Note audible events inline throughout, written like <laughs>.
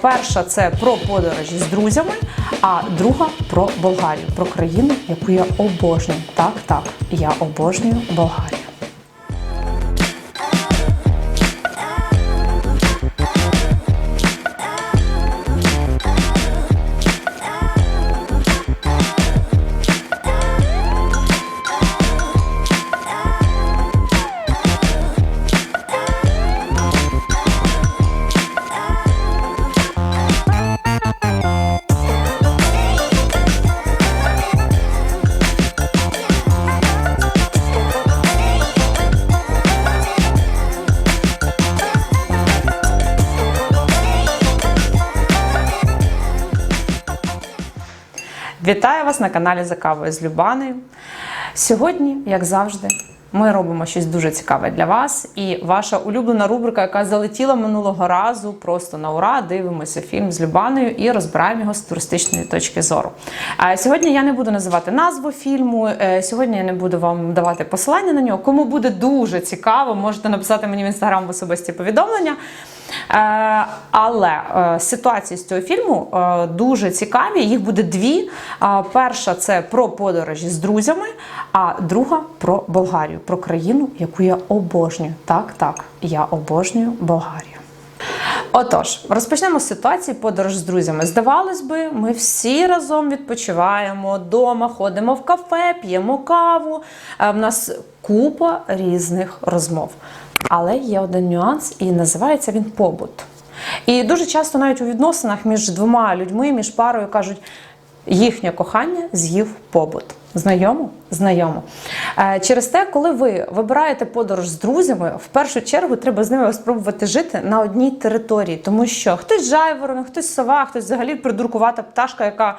Перша це про подорожі з друзями, а друга про Болгарію, про країну, яку я обожнюю. Так, так, я обожнюю Болгарію. На каналі За кавою з Любаною. Сьогодні, як завжди, ми робимо щось дуже цікаве для вас. І ваша улюблена рубрика, яка залетіла минулого разу, просто на ура, дивимося фільм з Любаною і розбираємо його з туристичної точки зору. Сьогодні я не буду називати назву фільму. е, Сьогодні я не буду вам давати посилання на нього. Кому буде дуже цікаво, можете написати мені в інстаграм в особисті повідомлення. Е, Але е, ситуації з цього фільму е, дуже цікаві. Їх буде дві. Перша це про подорожі з друзями, а друга про Болгарію, про країну, яку я обожнюю. Так, так, я обожнюю Болгарію. Отож, розпочнемо з ситуації подорож з друзями. Здавалось би, ми всі разом відпочиваємо вдома, ходимо в кафе, п'ємо каву. В нас купа різних розмов. Але є один нюанс, і називається він побут. І дуже часто навіть у відносинах між двома людьми, між парою кажуть, їхнє кохання з'їв побут. Знайомо? Знайомо. Е, Через те, коли ви вибираєте подорож з друзями, в першу чергу треба з ними спробувати жити на одній території, тому що хтось жайворон, хтось сова, хтось взагалі придуркувата пташка, яка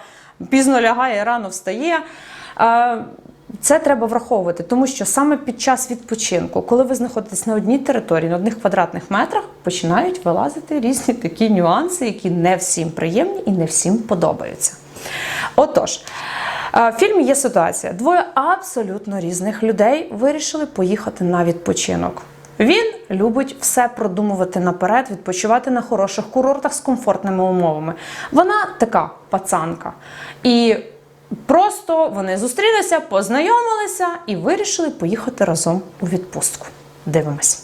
пізно лягає, рано встає. Це треба враховувати, тому що саме під час відпочинку, коли ви знаходитесь на одній території, на одних квадратних метрах, починають вилазити різні такі нюанси, які не всім приємні і не всім подобаються. Отож, е, в фільмі є ситуація: двоє абсолютно різних людей вирішили поїхати на відпочинок. Він любить все продумувати наперед, відпочивати на хороших курортах з комфортними умовами. Вона така пацанка. І просто вони зустрілися, познайомилися і вирішили поїхати разом у відпустку. Дивимось.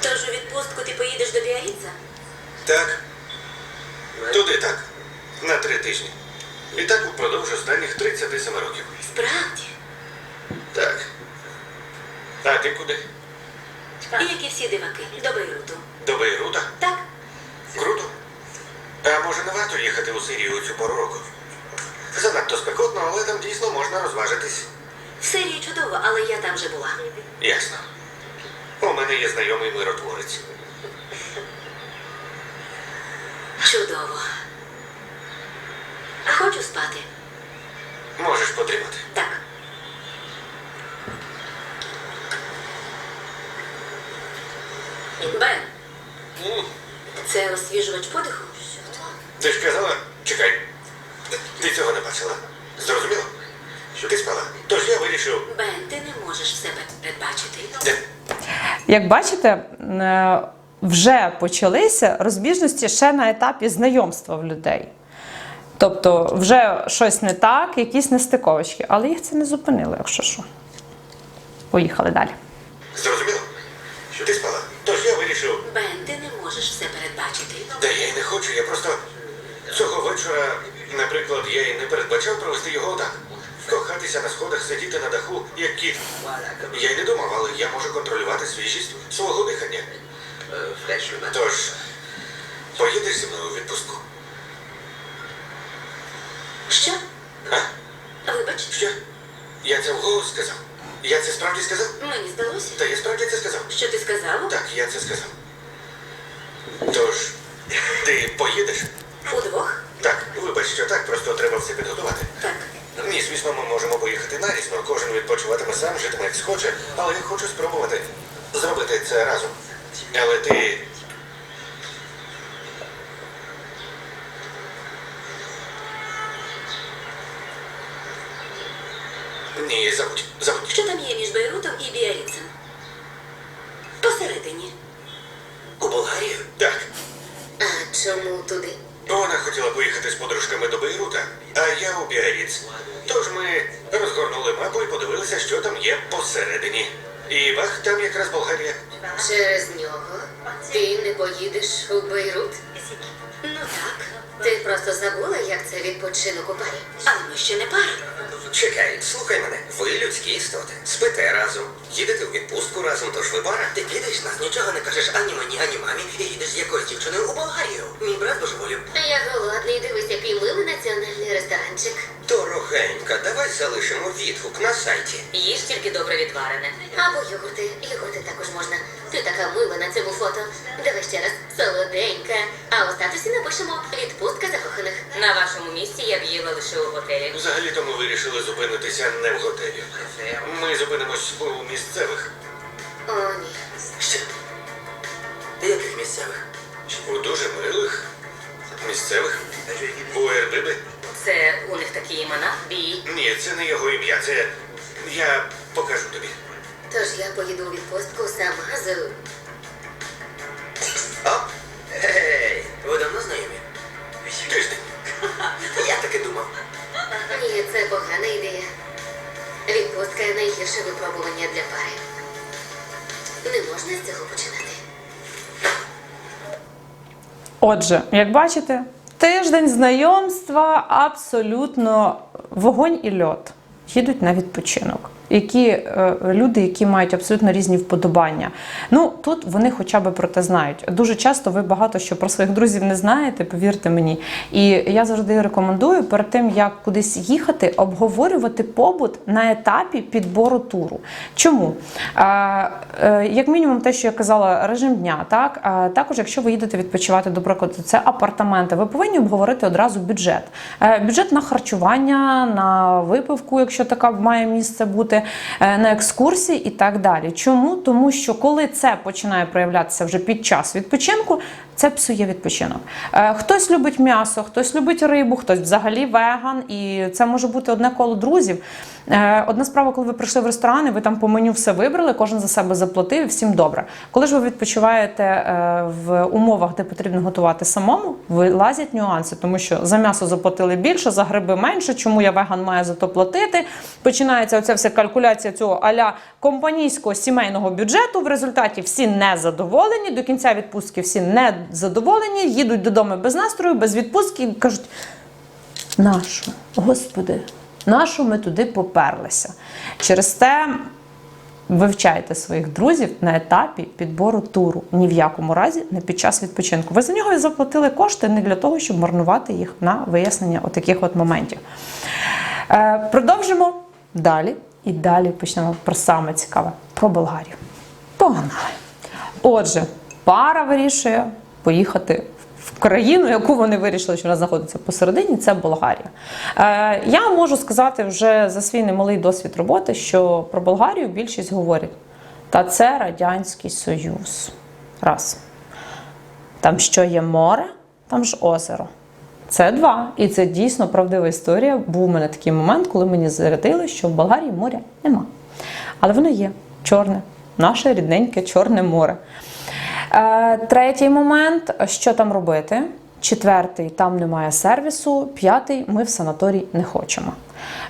Тож у відпустку ти поїдеш до Біаріца? Так. Туди так. На три тижні. І так упродовж останніх 37 років. Справді. Так. А ти куди? І як і всі диваки, до Бейруту. До Бейрута? Так, Круто. А може не варто їхати у Сирію у цю пору року? Занадто спекотно, але там дійсно можна розважитись. в Сирії чудово, але я там вже була. Ясно. У мене є знайомий миротворець. Чудово. Хочу спати. Можеш потримати. Так. Бен, це освіжувач подиху? Ти ж казала, чекай. Ти цього не бачила. Зрозуміло? Що ти спала? Тож я вирішив. Бен, ти не можеш себе передбачити. Як бачите, е, вже почалися розбіжності ще на етапі знайомства в людей. Тобто, вже щось не так, якісь нестиковочки, але їх це не зупинило, якщо що. Поїхали далі. Зрозуміло? Що ти спала? Цього вечора, наприклад, я й не передбачав провести його отак. Кохатися на сходах, сидіти на даху, як кіт. Я й не думав, але я можу контролювати свіжість свого дихання. Тож, поїдеш зі мною у відпустку? Що? А? Вибач, Що? Я це вголос сказав? Я це справді сказав? мені здалося. Та я справді це сказав. Що ти сказав? Так, я це сказав. Тож, ти поїдеш? Удвох? Так, вибач, що так, просто треба все підготувати. Так. Ні, звісно, ми можемо поїхати нарізно, кожен відпочиватиме сам, житиме як схоче, але я хочу спробувати зробити це разом. Але ти. Ні, забудь, забудь. Що там є між Бейрутом і Біаріцем? Посередині. посередині. У Болгарію? Так. А чому туди? Вона хотіла поїхати з подружками до Бейрута, а я Тож ми розгорнули мапу і подивилися, що там є посередині. І бах, там якраз Болгарія. Через нього ти не поїдеш у Бейрут? Ну так. Ти просто забула, як це відпочинок у парі. А ми ще не пара. Чекай, слухай мене. Ви людські істоти. Спите разом, їдете у відпустку разом, тож ви пара. Ти кидаєш нас, нічого не кажеш ані мені, ані мамі, і їдеш з якоюсь дівчиною у Болгарію. Мій брат божеволів. Я голодний, дивись, який милий національний ресторанчик. Дорогенька, давай залишимо відгук на сайті. Їж тільки добре відварене. Або йогурти. Йогурти також можна. Ти така мила на цьому фото. Давай ще раз. Солоденька. А у статусі напишемо відпустка закоханих. На вашому місці я б їла лише у готелі. Взагалі-то ми вирішили зупинитися не в готелі. Ми зупинимось у місцевих. О, ні. Що? Яких місцевих? У дуже милих місцевих. У Ербиби. Це у них такі імена? Бій. Ні, це не його ім'я, це. Я покажу тобі. Тож я поїду у відпустку сама з. О, гей, Отже, як бачите, тиждень знайомства абсолютно вогонь і льот. Їдуть на відпочинок. Які е, люди, які мають абсолютно різні вподобання. Ну тут вони хоча б про те знають. Дуже часто ви багато що про своїх друзів не знаєте, повірте мені. І я завжди рекомендую перед тим, як кудись їхати, обговорювати побут на етапі підбору туру. Чому? Е, як мінімум, те, що я казала, режим дня, так також, якщо ви їдете відпочивати, до прикладу, це апартаменти, ви повинні обговорити одразу бюджет. Е, бюджет на харчування, на випивку, якщо така має місце бути, е, на екскурсії і так далі. Чому? Тому що коли це починає проявлятися вже під час відпочинку, це псує відпочинок. Е, Хтось любить м'ясо, хтось любить рибу, хтось взагалі веган, і це може бути одне коло друзів. Е, Одна справа, коли ви прийшли в ресторан, і ви там по меню все вибрали, кожен за себе заплатив, і всім добре. Коли ж ви відпочиваєте е, в умовах, де потрібно готувати самому, вилазять нюанси, тому що за м'ясо заплатили більше, за гриби менше. Чому я веган маю за то платити? Починається оця вся калькуляція цього аля компанійського сімейного бюджету. В результаті всі не задоволені. До кінця відпустки всі не задоволені, їдуть додому без настрою, без відпустки і кажуть. Нашу, Господи, нашу ми туди поперлися. Через те вивчайте своїх друзів на етапі підбору туру. Ні в якому разі не під час відпочинку. Ви за нього заплатили кошти не для того, щоб марнувати їх на вияснення отаких от моментів. Е, продовжимо далі. І далі почнемо про саме цікаве про Болгарію. Погнали! Отже, пара вирішує поїхати в країну, яку вони вирішили, що вона знаходиться посередині, це Болгарія. Е, я можу сказати вже за свій немалий досвід роботи, що про Болгарію більшість говорять. Та це Радянський Союз. Раз. Там що є море, там ж озеро. Це два. І це дійсно правдива історія. Був у мене такий момент, коли мені зарядили, що в Болгарії моря нема. Але воно є чорне, наше рідненьке Чорне море. Е, третій момент, що там робити? Четвертий, там немає сервісу. П'ятий, ми в санаторій не хочемо.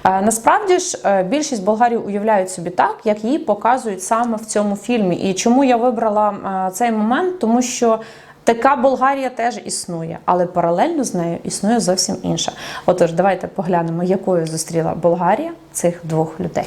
Е, насправді ж е, більшість болгарів уявляють собі так, як її показують саме в цьому фільмі. І чому я вибрала цей момент? Тому що така Болгарія теж існує, але паралельно з нею існує зовсім інша. Отож, давайте поглянемо, якою зустріла Болгарія цих двох людей.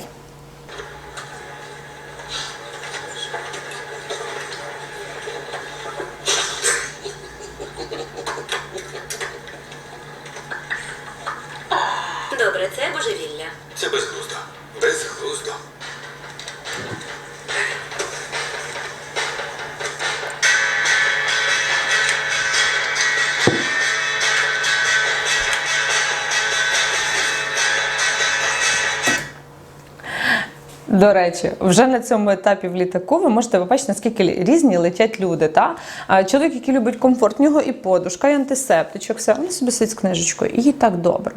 До речі, вже на цьому етапі в літаку ви можете побачити, наскільки різні летять люди. Та? Чоловік, який любить комфорт, в і подушка, і антисептичок, все, вони собі сидять з книжечкою, і їй так добре.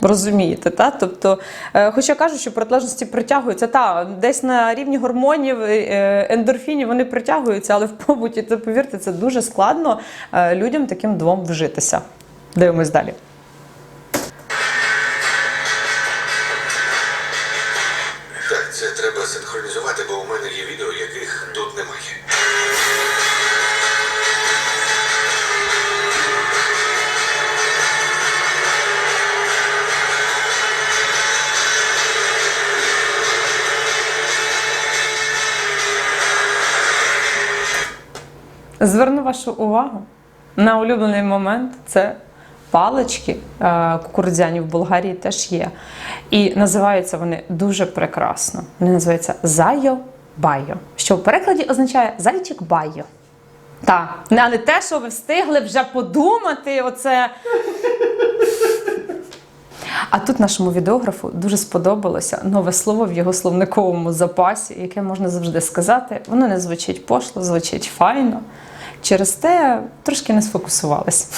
Розумієте, та? Тобто, е, хоча кажуть, що протилежності притягуються, та десь на рівні гормонів, е, ендорфінів вони притягуються, але в побуті, то повірте, це дуже складно е, людям таким двом вжитися. Дивимось далі. Зверну вашу увагу на улюблений момент це палички е, кукурудзяні в Болгарії теж є. І називаються вони дуже прекрасно. Вони називаються Зайо Байо, що в перекладі означає зайчик Байо. Так, а те, що ви встигли вже подумати, оце. А тут нашому відеографу дуже сподобалося нове слово в його словниковому запасі, яке можна завжди сказати. Воно не звучить пошло, звучить файно. Через те трошки не сфокусувались.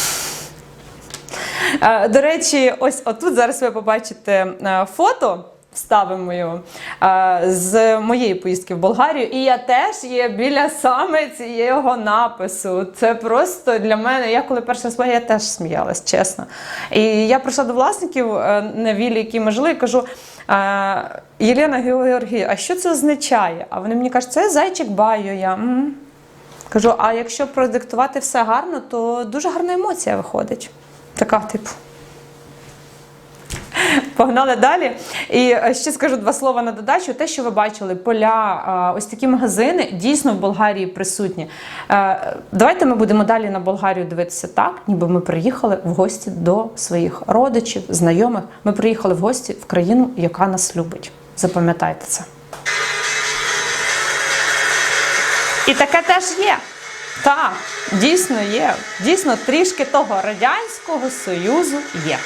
Е, До речі, ось отут зараз ви побачите е, фото. Вставимо його е, з моєї поїздки в Болгарію, і я теж є біля саме цього напису. Це просто для мене. Я коли перший раз я теж сміялась, чесно. І я прийшла до власників на віллі, які ми жили, і кажу: Єлена Георгій, а що це означає? А вони мені кажуть, це зайчик баю. Я. кажу: а якщо продиктувати все гарно, то дуже гарна емоція виходить. Така, типу. Погнали далі. І е, ще скажу два слова на додачу. Те, що ви бачили, поля, е, ось такі магазини дійсно в Болгарії присутні. Е, Давайте ми будемо далі на Болгарію дивитися так, ніби ми приїхали в гості до своїх родичів, знайомих. Ми приїхали в гості в країну, яка нас любить. Запам'ятайте це. І таке теж є. Так, дійсно є. Дійсно, трішки того Радянського Союзу є.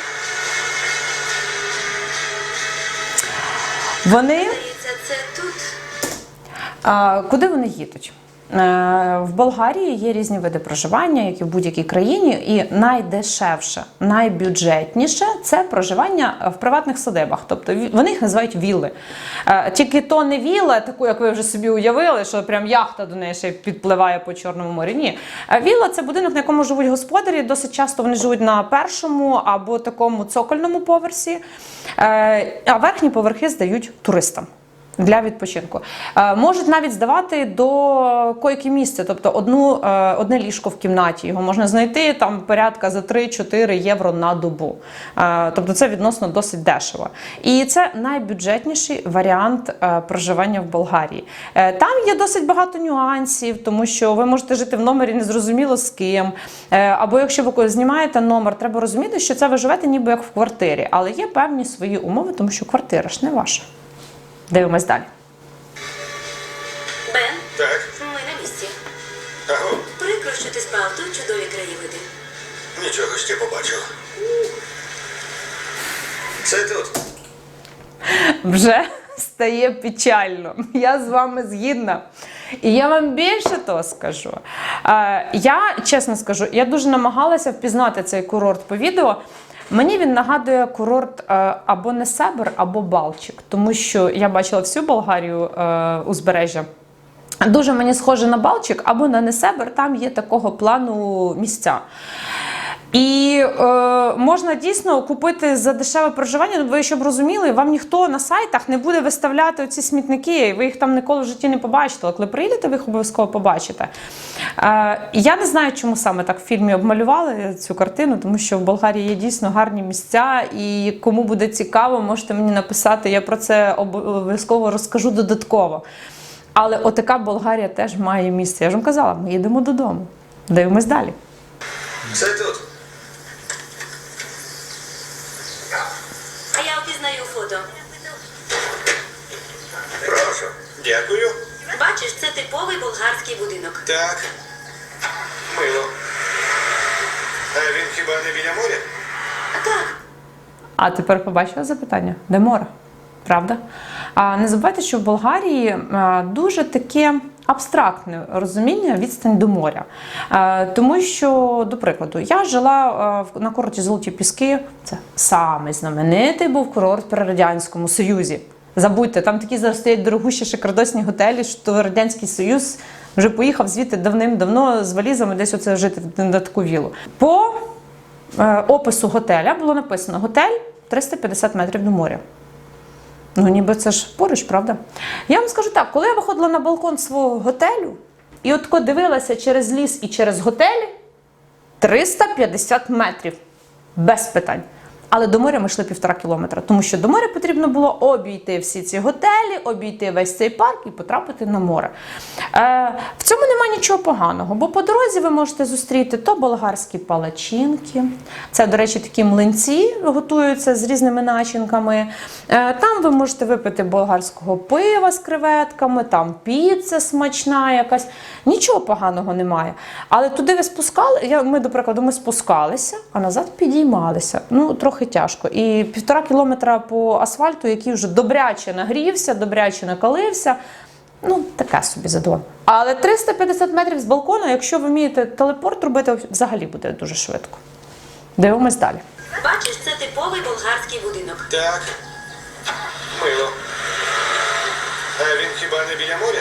Вони куди вони їдуть? Е, В Болгарії є різні види проживання, як і в будь-якій країні, і найдешевше, найбюджетніше це проживання в приватних садибах. Тобто вони їх називають вілли. Е, Тільки то не вілла, таку, як ви вже собі уявили, що прям яхта до неї ще підпливає по Чорному морі. Ні. Е, Вілла це будинок, на якому живуть господарі. Досить часто вони живуть на першому або такому цокольному поверсі, а верхні поверхи здають туристам. Для відпочинку Е, можуть навіть здавати до койки місця, тобто одну, е, одне ліжко в кімнаті. Його можна знайти там порядка за 3-4 євро на добу. Е, тобто це відносно досить дешево. І це найбюджетніший варіант проживання в Болгарії. Там є досить багато нюансів, тому що ви можете жити в номері незрозуміло з ким. Або якщо ви знімаєте номер, треба розуміти, що це ви живете ніби як в квартирі, але є певні свої умови, тому що квартира ж не ваша. Дивимось далі. Бен, Так, ми на місці. аго, Прикро, що ти спав, тут чудові краєвиди. нічого ще побачив. Це тут. Вже стає печально. Я з вами згідна. І я вам більше того скажу. Е, Я чесно скажу, я дуже намагалася впізнати цей курорт по відео. Мені він нагадує курорт е, або Несебр, або Балчик, тому що я бачила всю Болгарію е, узбережжя. Дуже мені схоже на Балчик або на Несебр, там є такого плану місця. І е, можна дійсно купити за дешеве проживання. Ну, Ви щоб розуміли, вам ніхто на сайтах не буде виставляти ці смітники. Ви їх там ніколи в житті не побачите. Але коли приїдете, ви їх обов'язково побачите. Е, я не знаю, чому саме так в фільмі обмалювали цю картину, тому що в Болгарії є дійсно гарні місця. І кому буде цікаво, можете мені написати. Я про це обов'язково розкажу додатково. Але отака Болгарія теж має місце. Я ж вам казала, ми їдемо додому. Дивимось далі. Це тут. А я впізнаю фото. Прошу. Дякую. Бачиш, це типовий болгарський будинок. Так. Мило. А він хіба не біля моря? Так, А тепер побачила запитання, де море? Правда? А не забувайте, що в Болгарії дуже таке абстрактне розуміння відстань до моря. Е, тому що, до прикладу, я жила е, в- на курорті Золоті Піски. Це самий знаменитий був курорт при Радянському Союзі. Забудьте, там такі зараз стоять дорогущі шикардосні готелі, що Радянський Союз вже поїхав звідти давним-давно з валізами десь оце жити на таку вілу. По е, опису готеля було написано: готель 350 метрів до моря. Ну, ніби це ж поруч, правда? Я вам скажу так, коли я виходила на балкон свого готелю і от дивилася через ліс і через готелі 350 метрів без питань. Але до моря ми йшли півтора кілометра, тому що до моря потрібно було обійти всі ці готелі, обійти весь цей парк і потрапити на море. Е, в цьому немає нічого поганого, бо по дорозі ви можете зустріти то болгарські палачинки. Це, до речі, такі млинці готуються з різними начинками. Е, там ви можете випити болгарського пива з креветками, там піца смачна якась. Нічого поганого немає. Але туди ви спускали, ми, до прикладу, ми спускалися, а назад підіймалися. Ну, трохи тяжко. І півтора кілометра по асфальту, який вже добряче нагрівся, добряче накалився. Ну, таке собі задоволення. Але 350 метрів з балкону, якщо ви вмієте телепорт робити, взагалі буде дуже швидко. Дивимось далі. Бачиш, це типовий болгарський будинок. Так. Мило. А він хіба не біля моря?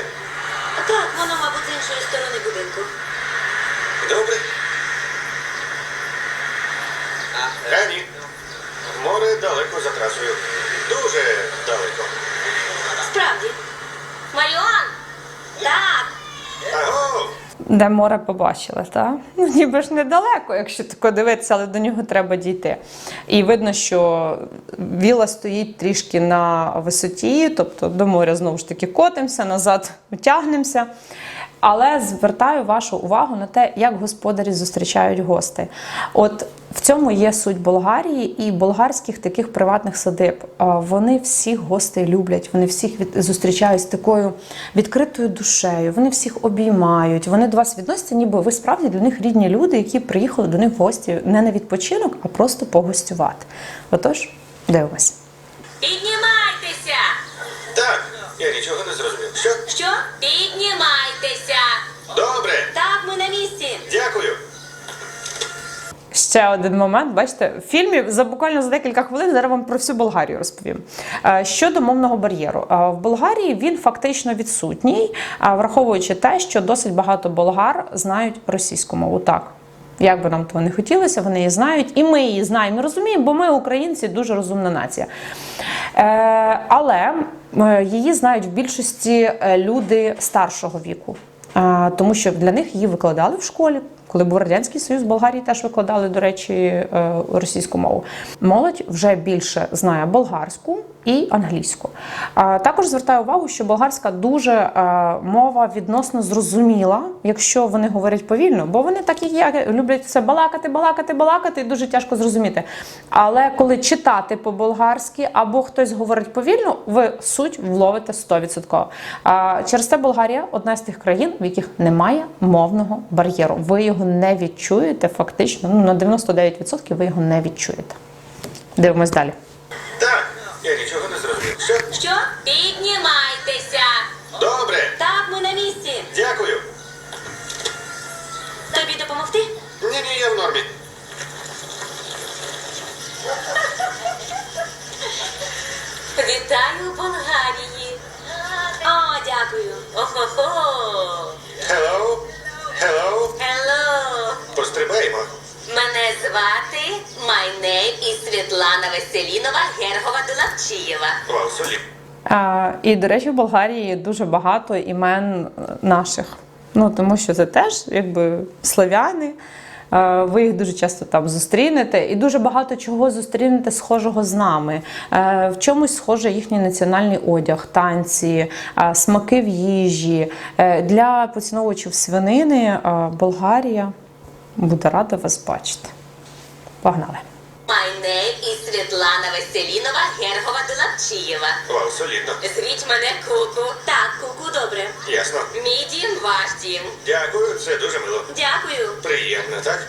Так, воно, мабуть, з іншої сторони будинку. Добре. А ні. Далеко за трасою. Дуже далеко. Справді. Маріон! Так! Аго! Де море побачили, так? Ну, ніби ж недалеко, якщо тако дивитися, але до нього треба дійти. І видно, що віла стоїть трішки на висоті, тобто до моря знову ж таки котимося, назад тягнемося. Але звертаю вашу увагу на те, як господарі зустрічають гостей. От в цьому є суть Болгарії і болгарських таких приватних садиб. Вони всіх гостей люблять, вони всіх від... зустрічають з такою відкритою душею, вони всіх обіймають, вони до вас відносяться, ніби ви справді для них рідні люди, які приїхали до них в гості не на відпочинок, а просто погостювати. Отож, дивимось. Піднімайтеся! Так, я нічого не зрозумів. Що? Що? Піднімайтеся! Добре, Ще один момент, бачите, в фільмі за буквально за декілька хвилин зараз вам про всю Болгарію розповім. Е, Щодо мовного бар'єру, Е, в Болгарії він фактично відсутній, враховуючи те, що досить багато болгар знають російську мову. Так. Як би нам того не хотілося, вони її знають, і ми її знаємо, розуміємо, бо ми, українці, дуже розумна нація. Е, але е, її знають в більшості е, люди старшого віку. А, тому що для них її викладали в школі. Коли був радянський союз, Болгарії теж викладали, до речі, е, російську мову. Молодь вже більше знає болгарську і англійську. Також звертаю увагу, що болгарська дуже е, мова відносно зрозуміла, якщо вони говорять повільно, бо вони так і є, люблять все балакати, балакати, балакати, і дуже тяжко зрозуміти. Але коли читати по-болгарськи або хтось говорить повільно, ви суть вловите 100%. Через це Болгарія одна з тих країн, в яких немає мовного бар'єру. Ви його не відчуєте фактично. Ну на 99% ви його не відчуєте. Дивимось далі. Я нічого не зрозумів. Що? Що? Піднімайтеся! Добре, Так, ми на місці. дякую. Тобі допомогти? Ні, ні, я в нормі. Вітаю Болгарії. О, дякую. Охо-хо. Hello? Hello? Hello. Пострибаємо. Мене звати My name is Світлана Веселінова Гергова Дулавчієва. А, і, до речі, в Болгарії дуже багато імен наших. Ну, тому що це теж якби славяни. Е, Ви їх дуже часто там зустрінете, і дуже багато чого зустрінете схожого з нами. Е, В чомусь схоже їхній національний одяг, танці, е, смаки в їжі. Е, Для поціновувачів свинини е, Болгарія буде рада вас бачити. Погнали! My name is Світлана Веселінова Гергова Дулавчієва. Вау, солідно. Звіть мене Куку. Так, Куку, добре. Ясно. Мій дім, ваш дім. Дякую, це дуже мило. Дякую. Приємно, так?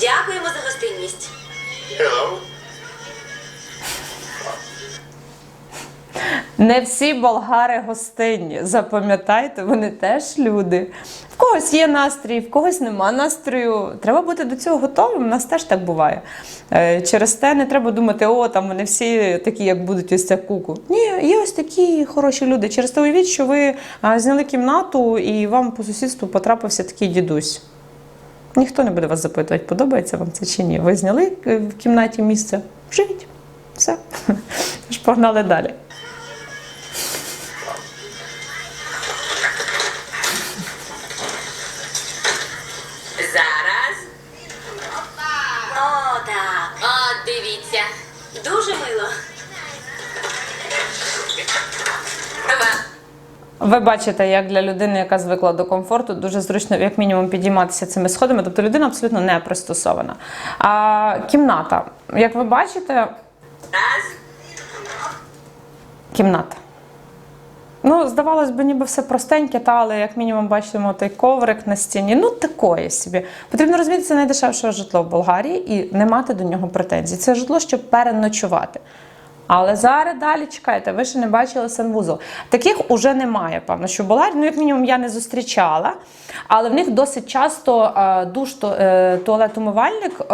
Дякуємо за гостинність. Hello? Не всі болгари гостинні. Запам'ятайте, вони теж люди. В когось є настрій, в когось нема настрою. Треба бути до цього готовим. У нас теж так буває. Е, Через те не треба думати, о, там вони всі такі, як будуть ось ця куку. Ні, є ось такі хороші люди. Через те уявіть, що ви зняли кімнату і вам по сусідству потрапився такий дідусь. Ніхто не буде вас запитувати, подобається вам це чи ні. Ви зняли е, в кімнаті місце, живіть. Все. <laughs> Ж погнали далі. Ви бачите, як для людини, яка звикла до комфорту, дуже зручно, як мінімум, підійматися цими сходами. Тобто людина абсолютно не пристосована. А кімната, як ви бачите, кімната. Ну, здавалось би, ніби все простеньке, та, але як мінімум бачимо той коврик на стіні. Ну, такої собі. Потрібно розуміти, це найдешевше житло в Болгарії і не мати до нього претензій. Це житло, щоб переночувати. Але зараз далі чекайте, ви ще не бачили санвузол. Таких уже немає, певно, що Болгарії, ну, як мінімум, я не зустрічала. Але в них досить часто е, душ е, туалет-умивальник е,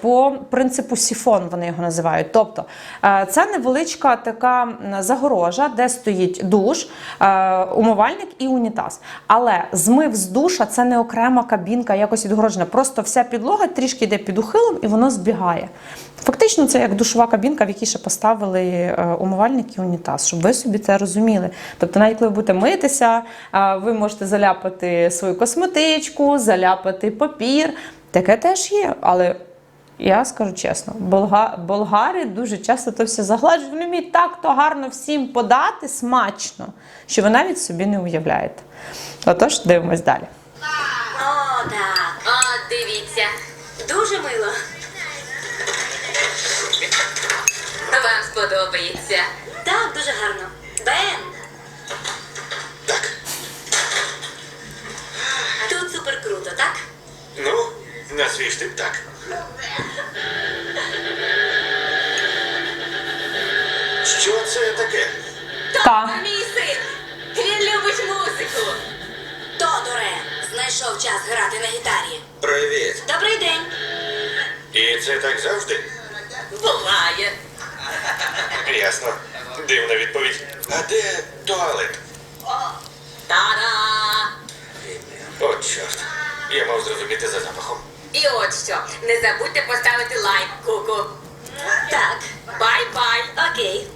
по принципу сіфон, вони його називають. Тобто це невеличка така загорожа, де стоїть душ, умивальник і унітаз. Але змив з душа це не окрема кабінка, якось відгороджена. Просто вся підлога трішки йде під ухилом і воно збігає. Фактично, це як душова кабінка, в якій ще поставили е, умивальник і унітаз, щоб ви собі це розуміли. Тобто, навіть коли ви будете митися, ви можете заляпати свою косметичку, заляпати папір. Таке теж є, але. Я скажу чесно, болга... болгари дуже часто то все загладжують. Вони вміють так то гарно всім подати смачно, що ви навіть собі не уявляєте. Отож, дивимось далі. Вам сподобається. Так, дуже гарно. Бен. Так. Тут супер круто, так? Ну, на свій штип так. Що це таке? Та. Мій син. Він любить музику. Тодоре, знайшов час грати на гітарі. Привіт. Добрий день. І це так завжди? Буває. Ясно. Дивна відповідь. А де туалет? Та-да! О, чорт. Я мав зрозуміти за запахом. І от що, не забудьте поставити лайк, Куку. Так. Бай-бай. Окей.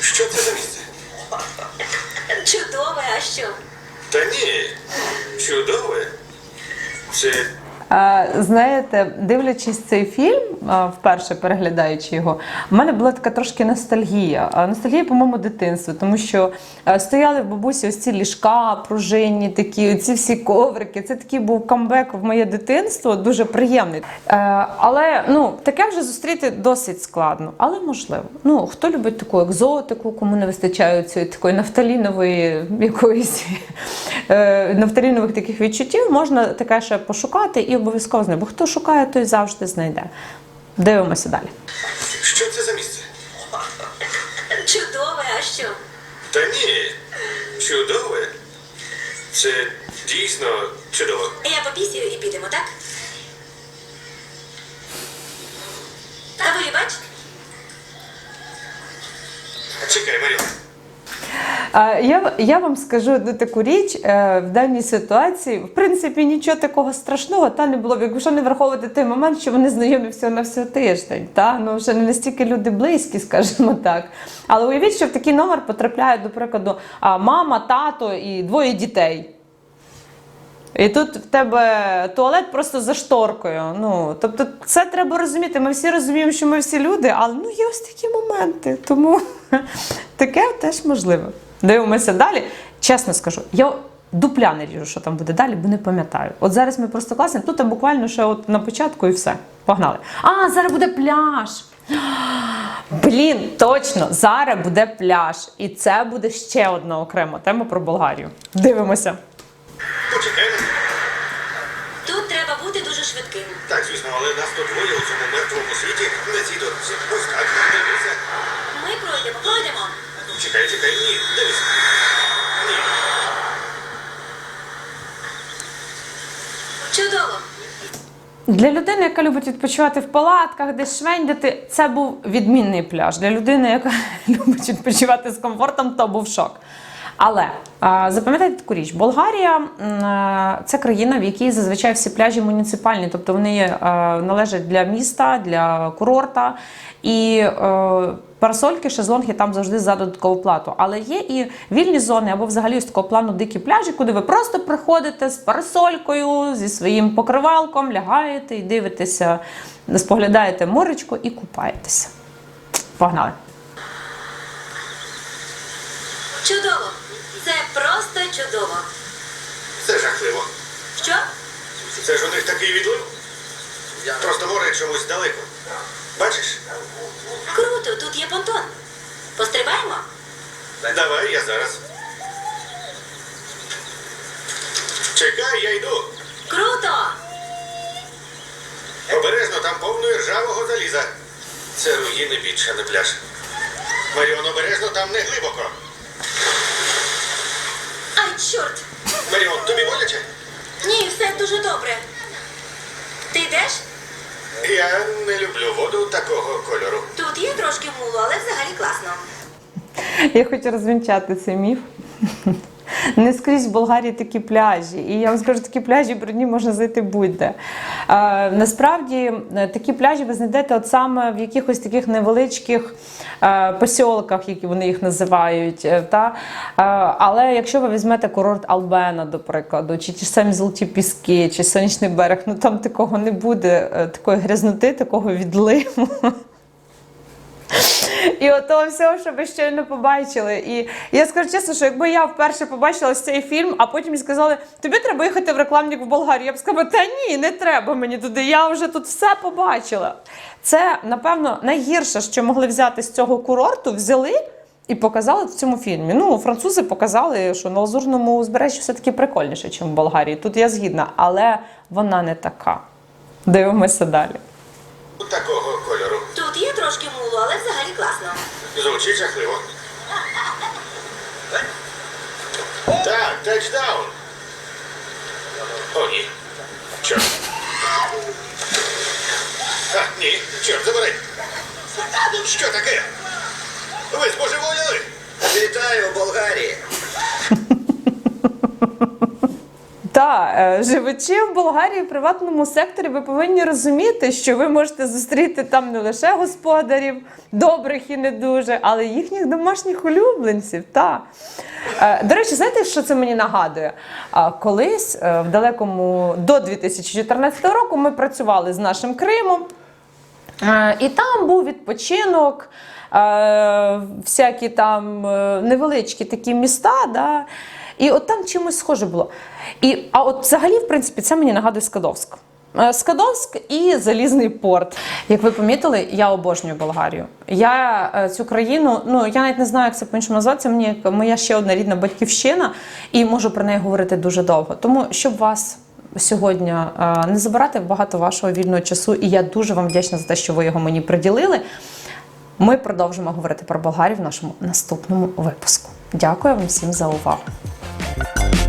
Що це за місце? Чудове, а що? Та ні. Чудове. Це Е, Знаєте, дивлячись цей фільм, вперше переглядаючи його, в мене була така трошки ностальгія. Ностальгія, по-моєму, дитинства, тому що стояли в бабусі ось ці ліжка пружинні, такі, ці всі коврики. Це такий був камбек в моє дитинство, дуже приємний. Е, Але ну, таке вже зустріти досить складно, але можливо. Ну, хто любить таку екзотику, кому не вистачає цієї такої нафталінової якоїсь <laughs> е, нафталінових таких відчуттів, можна таке ще пошукати і обов'язково знайде. Бо хто шукає, той завжди знайде. Дивимося далі. що це за місце? Чудове, а що? Та ні. Чудове. Це дійсно чудово. Я попісію і підемо, так? А ви бач? Чекай, Маріо. Я, я вам скажу одну таку річ е, в даній ситуації. В принципі, нічого такого страшного та не було якщо не враховувати той момент, що вони знайомі всього на всього тиждень. Та? Ну, вже не настільки люди близькі, <laughs> скажімо так. Але уявіть, що в такий номер потрапляють, до прикладу, мама, тато і двоє дітей. І тут в тебе туалет просто за шторкою. Ну, тобто, це треба розуміти. Ми всі розуміємо, що ми всі люди, але ну є ось такі моменти. Тому <laughs> таке теж можливо. Дивимося далі. Чесно скажу, я дупля не ріжу, що там буде далі, бо не пам'ятаю. От зараз ми просто класно, тут буквально ще от на початку і все. Погнали. А, зараз буде пляж. <gasps> Блін, точно, зараз буде пляж. І це буде ще одна окрема тема про Болгарію. Дивимося. Почекай. Тут треба бути дуже швидким. Так, звісно, але нас тут двоє у цьому мертвому світі на цій дорозі. Ось так, дивися. Ми пройдемо, пройдемо. Чекай, чекай, ні, дивись. Ні. Чудово. Для людини, яка любить відпочивати в палатках, десь швендяти, це був відмінний пляж. Для людини, яка <laughs> любить відпочивати з комфортом, то був шок. Але запам'ятайте таку річ: Болгарія це країна, в якій зазвичай всі пляжі муніципальні, тобто вони належать для міста, для курорта. І е, парасольки, шезлонги там завжди за додаткову плату. Але є і вільні зони або взагалі ось такого плану дикі пляжі, куди ви просто приходите з парасолькою, зі своїм покривалком, лягаєте і дивитеся, споглядаєте моречко і купаєтеся. Погнали! Чудово. Чудово. Це жахливо. Що? Це ж у них такий відлив. Просто море чомусь далеко. Бачиш? Круто, тут є понтон. Пострибаємо? Давай, я зараз. Чекай, я йду. Круто! Обережно, там повно ржавого заліза. Це руїни більше, не пляж. Маріон, обережно, там не глибоко. Ай, чорт! Маріон, тобі боляче? Ні, все дуже добре. Ти йдеш? Я не люблю воду такого кольору. Тут є трошки мулу, але взагалі класно. Я хочу розвінчати цей міф. Не скрізь в Болгарії такі пляжі. І я вам скажу, такі пляжі брудні можна зайти будь-де. Е, насправді е, такі пляжі ви знайдете от саме в якихось таких невеличких е, посілках, які вони їх називають. е, Та? Е, але якщо ви візьмете курорт Албена, до прикладу, чи ті ж самі золоті піски, чи сонячний берег, ну там такого не буде, е, такої грязноти, такого відливу. І от того всього, що ви щойно побачили. І я скажу чесно, що якби я вперше побачила цей фільм, а потім мені сказали, тобі треба їхати в рекламник в Болгарію. Я б сказала, та ні, не треба мені туди. Я вже тут все побачила. Це, напевно, найгірше, що могли взяти з цього курорту, взяли. І показали в цьому фільмі. Ну, французи показали, що на Лазурному узбережжі все-таки прикольніше, ніж в Болгарії. Тут я згідна, але вона не така. Дивимося далі. Такого кольору. Звучить жахливо. Так, тачдаун. О, ні. Чорт. А, ні, чорт, забирай. Що таке? Ви збожеволіли? Вітаю, Болгарії! Та е, живучи в Болгарії в приватному секторі, ви повинні розуміти, що ви можете зустріти там не лише господарів, добрих і не дуже, але їхніх домашніх улюбленців. Та. Е, До речі, знаєте, що це мені нагадує? Колись е, в далекому до 2014 року ми працювали з нашим Кримом. І там був відпочинок, всякі там невеличкі такі міста. Да? І от там чимось схоже було. І, а от взагалі, в принципі, це мені нагадує Скадовськ. Е, Скадовськ і Залізний порт. Як ви помітили, я обожнюю Болгарію. Я е, цю країну, ну я навіть не знаю, як це по-іншому називається. Мені як моя ще одна рідна батьківщина, і можу про неї говорити дуже довго. Тому щоб вас сьогодні е, не забирати багато вашого вільного часу, і я дуже вам вдячна за те, що ви його мені приділили. Ми продовжимо говорити про Болгарію в нашому наступному випуску. Дякую вам всім за увагу. Bye.